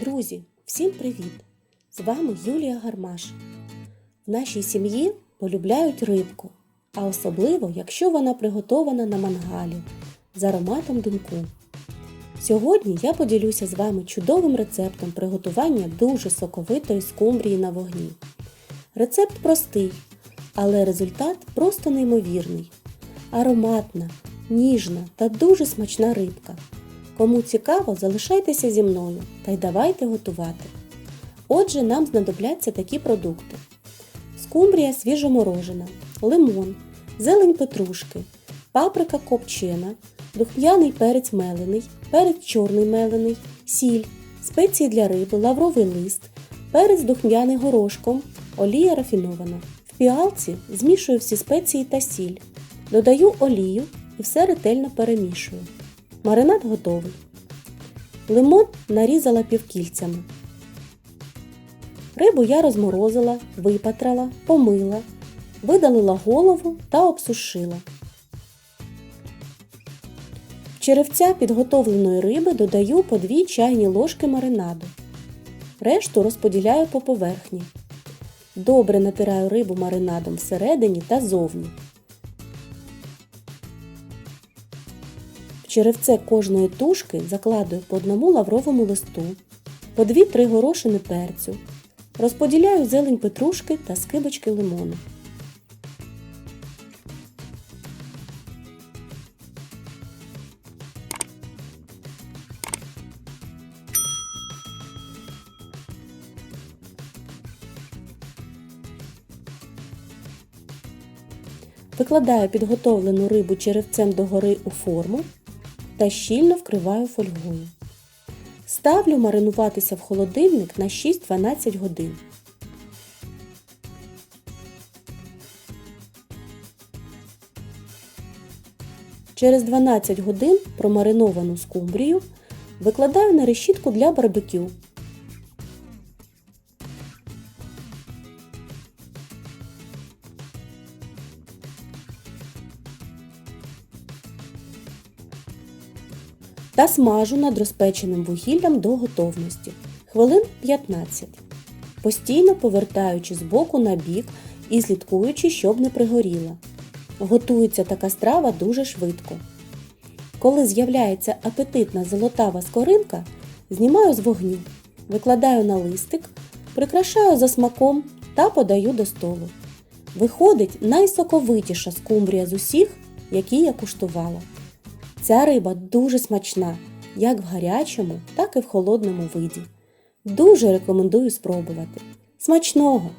Друзі, всім привіт! З вами Юлія Гармаш. В нашій сім'ї полюбляють рибку, а особливо, якщо вона приготована на мангалі з ароматом димку. Сьогодні я поділюся з вами чудовим рецептом приготування дуже соковитої скумбрії на вогні. Рецепт простий, але результат просто неймовірний. Ароматна, ніжна та дуже смачна рибка. Кому цікаво, залишайтеся зі мною та й давайте готувати. Отже, нам знадобляться такі продукти: скумбрія свіжоморожена, лимон, зелень петрушки, паприка копчена, духмяний перець мелений, перець чорний мелений, сіль, спеції для риби, лавровий лист, перець духмяний горошком, олія рафінована. В піалці змішую всі спеції та сіль. Додаю олію і все ретельно перемішую. Маринад готовий. Лимон нарізала півкільцями. Рибу я розморозила, випатрала, помила, видалила голову та обсушила. В черевця підготовленої риби додаю по 2 чайні ложки маринаду. Решту розподіляю по поверхні. Добре натираю рибу маринадом всередині та зовні. Черевце кожної тушки закладую по одному лавровому листу, по 2-3 горошини перцю, розподіляю зелень петрушки та скибочки лимону. Викладаю підготовлену рибу черевцем догори у форму та щільно вкриваю фольгою. Ставлю маринуватися в холодильник на 6-12 годин. Через 12 годин промариновану скумбрію викладаю на решітку для барбекю. Та смажу над розпеченим вугіллям до готовності хвилин 15, постійно повертаючи з боку на бік і слідкуючи, щоб не пригоріла. Готується така страва дуже швидко. Коли з'являється апетитна золотава скоринка, знімаю з вогню, викладаю на листик, прикрашаю за смаком та подаю до столу. Виходить найсоковитіша скумбрія з усіх, які я куштувала. Ця риба дуже смачна, як в гарячому, так і в холодному виді. Дуже рекомендую спробувати. Смачного!